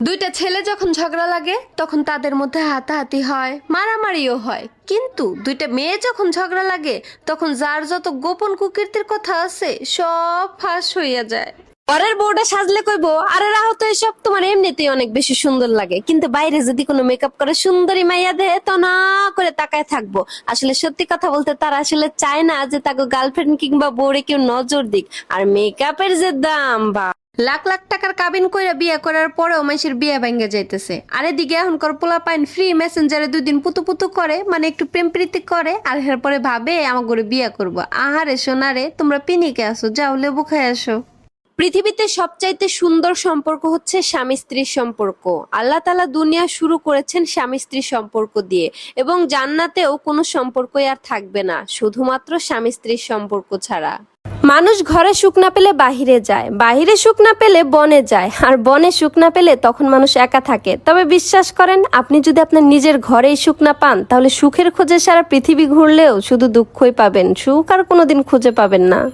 দুইটা ছেলে যখন ঝগড়া লাগে, তখন তাদের মধ্যে হাতাহাতি হয়, মারামারিও হয়। কিন্তু দুইটা মেয়ে যখন ঝগড়া লাগে, তখন যার যত গোপন কুকীর্তির কথা আছে, সব ফাঁস হইয়া যায়। পরের বউটা সাজলে কইবো, আরে রাহো, তো এসব তোমার এমনিতেই অনেক বেশি সুন্দর লাগে। কিন্তু বাইরে যদি কোনো মেকআপ করে সুন্দরী মাইয়া দেয়, তো না করে তাকায় থাকব। আসলে সত্যি কথা বলতে তারা আসলে চায় না যে তাকে গার্লফ্রেন্ড কিংবা বউরে কেউ নজর দিক। আর মেকআপের যে দাম, বা লাখ লাখ টাকার কাবিন কইরা বিয়ে করার পরেও মানুষের বিয়ে ভেঙে যাইতেছে। আর এদিকে এখনকার পোলা পাইন ফ্রি মেসেঞ্জারে দুই দিন পুতু পুতু করে মানে একটু প্রেম প্রীতি করে, আর এরপরে ভাবে আমার করে বিয়ে করব। আহারে সোনারে, তোমরা পিনিকে আসো যাও লেবু খাই আসো। পৃথিবীতে সবচাইতে সুন্দর সম্পর্ক হচ্ছে স্বামী স্ত্রীর সম্পর্ক। আল্লাহ তালা দুনিয়া শুরু করেছেন স্বামী স্ত্রীর সম্পর্ক দিয়ে, এবং জান্নাতেও কোনো সম্পর্কই আর থাকবে না, শুধুমাত্র স্বামী স্ত্রীর সম্পর্ক ছাড়া। মানুষ ঘরে সুখ না পেলে বাহিরে যায়। বাহিরে সুখ না পেলে বনে যায়। আর বনে সুখ না পেলে তখন মানুষ একা থাকে। তবে বিশ্বাস করেন, আপনি যদি আপনার নিজের ঘরেই সুখ না পান, তাহলে সুখের খোঁজে সারা পৃথিবী ঘুরলেও শুধু দুঃখই পাবেন। সুখ আর কোনোদিন খুঁজে পাবেন না।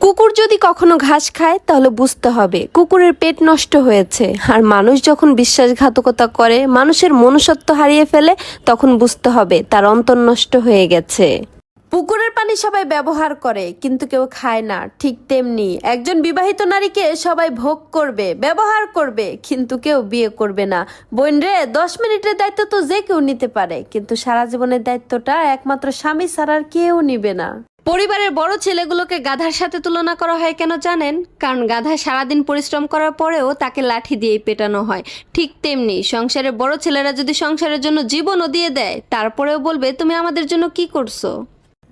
কুকুর যদি কখনো ঘাস খায়, তাহলে বুঝতে হবে, কুকুরের পেট নষ্ট হয়েছে। আর মানুষ যখন বিশ্বাসঘাতকতা করে, মানুষের মনুষ্যত্ব হারিয়ে ফেলে, তখন বুঝতে হবে, তার অন্তর নষ্ট হয়ে গেছে। পুকুরের পানি সবাই ব্যবহার করে, কিন্তু কেউ খায় না। ঠিক তেমনি একজন বিবাহিত নারীকে সবাই ভোগ করবে, ব্যবহার করবে, কিন্তু কেউ বিয়ে করবে না। বোন রে দশ মিনিটের দায়িত্ব তো যে কেউ নিতে পারে, কিন্তু সারা জীবনের দায়িত্বটা একমাত্র স্বামী ছাড়ার কেউ নিবে না। পরিবারের বড় ছেলেগুলোকে গাধার সাথে তুলনা করা হয় কেন জানেন? কারণ গাধা সারাদিন পরিশ্রম করার পরেও তাকে লাঠি দিয়েই পেটানো হয়। ঠিক তেমনি সংসারের বড় ছেলেরা যদি সংসারের জন্য জীবনও দিয়ে দেয়, তারপরেও বলবে, তুমি আমাদের জন্য কি করছ?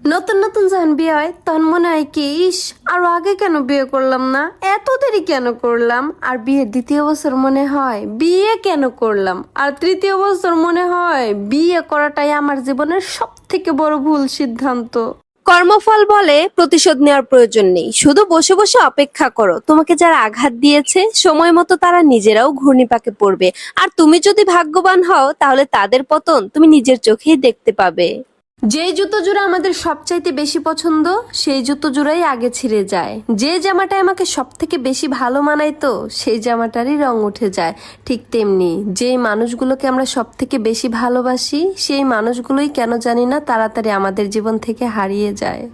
নতুন নতুন যখন বিয়ে হয়, তখন মনে হয় কি, ইস, আরও আগে কেন বিয়ে করলাম না? এত দেরি কেন করলাম? আর বিয়ের দ্বিতীয় বছর মনে হয়, বিয়ে কেন করলাম? আর তৃতীয় বছর মনে হয়, বিয়ে করাটাই আমার জীবনের সব থেকে বড় ভুল সিদ্ধান্ত। কর্মফল বলে প্রতিশোধ নেওয়ার প্রয়োজন নেই। শুধু বসে বসে অপেক্ষা করো। তোমাকে যারা আঘাত দিয়েছে, সময় মতো তারা নিজেরাও ঘূর্ণিপাকে পড়বে। আর তুমি যদি ভাগ্যবান হও, তাহলে তাদের পতন তুমি নিজের চোখেই দেখতে পাবে। যেই জুতো জোড়া আমাদের সবচাইতে বেশি পছন্দ, সেই জুতো জোড়াই আগে ছিঁড়ে যায়। যে জামাটা আমাকে সব থেকে বেশি ভালো মানায় তো, সেই জামাটারই রং উঠে যায়। ঠিক তেমনি যেই মানুষগুলোকে আমরা সব থেকে বেশি ভালোবাসি, সেই মানুষগুলোই কেন জানি না তাড়াতাড়ি আমাদের জীবন থেকে হারিয়ে যায়।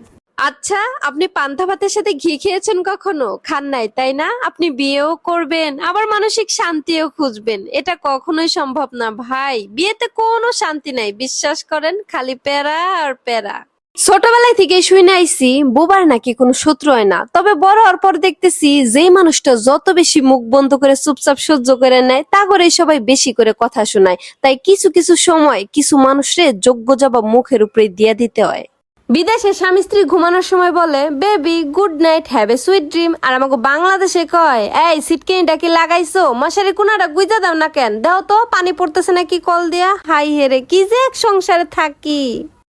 আচ্ছা আপনি পান্তা ভাতের সাথে ঘি খেয়েছেন কখনো? খান নাই, তাই না? আপনি বিয়েও করবেন, আবার মানসিক শান্তিও খুঁজবেন। এটা কখনোই সম্ভব না, ভাই। বিয়েতে কোনো শান্তি নাই, বিশ্বাস করেন? খালি প্যারা আর প্যারা। ছোটবেলায় থেকে শুনে আইছি, বোবার নাকি কোনো শত্রু হয় না। তবে বড় হওয়ার পর দেখতেছি, যেই মানুষটা যত বেশি মুখ বন্ধ করে চুপচাপ সহ্য করে নেয়, তা করে সবাই বেশি করে কথা শোনায়। তাই কিছু কিছু সময় কিছু মানুষের যোগ্য জবাব মুখের উপরে দিয়ে দিতে হয়। বিদেশে স্বামী স্ত্রী ঘুমানোর সময় বলে baby good night have a sweet dream আর আমাকে বাংলাদেশে কয়, এই সিটকেনিটা কি লাগাইছো? মশারি কোনাটা গুইজা দাও না কেন? দেও তো, পানি পড়তেছে নাকি কল দিয়া? হাই হেরে কি যে এক সংসারে থাকি।